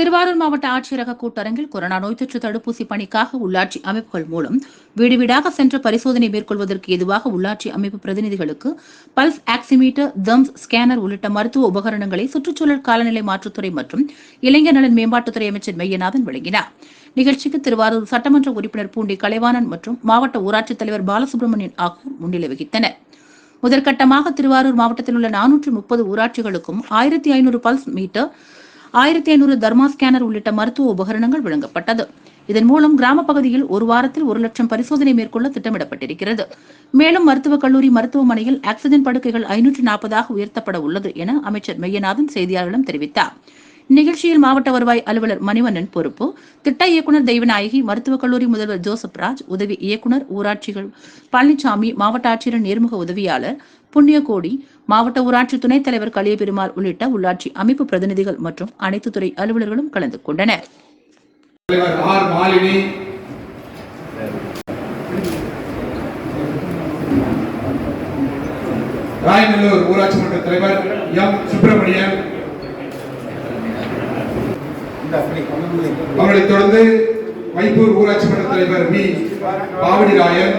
திருவாரூர் மாவட்ட ஆட்சியரக கூட்டரங்கில் கொரோனா நோய் தொற்று தடுப்பூசி பணிக்காக உள்ளாட்சி அமைப்புகள் மூலம் வீடு வீடாக சென்று பரிசோதனை மேற்கொள்வதற்கு ஏதுவாக உள்ளாட்சி அமைப்பு பிரதிநிதிகளுக்கு பல்ஸ் ஆக்சிமீட்டர் தம்ஸ் ஸ்கேனர் உள்ளிட்ட மருத்துவ உபகரணங்களை சுற்றுச்சூழல் காலநிலை மாற்றுத்துறை மற்றும் இளைஞர் நலன் மேம்பாட்டுத்துறை அமைச்சர் மெய்யநாதன் வழங்கினார். நிகழ்ச்சிக்கு திருவாரூர் சட்டமன்ற உறுப்பினர் பூண்டி கலைவாணன் மற்றும் மாவட்ட ஊராட்சித் தலைவர் பாலசுப்ரமணியன் ஆகியோர் முன்னிலை வகித்தனர். முதற்கட்டமாக திருவாரூர் மாவட்டத்தில் உள்ள நானூற்று முப்பது ஊராட்சிகளுக்கும் ஆயிரத்தி ஐநூறு பல்ஸ் மீட்டர் ஆயிரத்தி ஐநூறு தர்மா ஸ்கேனர் உள்ளிட்ட மருத்துவ உபகரணங்கள் வழங்கப்பட்டது. இதன் மூலம் கிராம பகுதியில் ஒரு வாரத்தில் ஒரு லட்சம் பரிசோதனை மேற்கொள்ள திட்டமிடப்பட்டிருக்கிறது. மேலும் மருத்துவக் கல்லூரி மருத்துவமனையில் ஆக்சிஜன் படுக்கைகள் ஐநூற்று நாற்பதாக உயர்த்தப்பட உள்ளது என அமைச்சர் மெய்யநாதன் செய்தியாளர்களிடம் தெரிவித்தார். நிகழ்ச்சியில் மாவட்ட வருவாய் அலுவலர் மணிவண்ணன் பொறுப்பு. திட்ட இயக்குநர் தெய்வநாயகி மருத்துவக் கல்லூரி முதல்வர் ஜோசப் ராஜ் உதவி இயக்குநர் ஊராட்சிகள் பழனிசாமி மாவட்ட ஆட்சியர் நேர்முக உதவியாளர் புண்ணியகோடி மாவட்ட ஊராட்சி துணைத் தலைவர் கலியபெருமாள் உள்ளிட்ட உள்ளாட்சி அமைப்பு பிரதிநிதிகள் மற்றும் அனைத்து துறை அலுவலர்களும் கலந்து கொண்டனர். ராயநல்லூர் ஊராட்சி மன்ற தலைவர் எம் சுப்பிரமணியன். அவர்களைத் தொடர்ந்து வைப்பூர் ஊராட்சி மன்ற தலைவர் பி. பாவடி ராயன்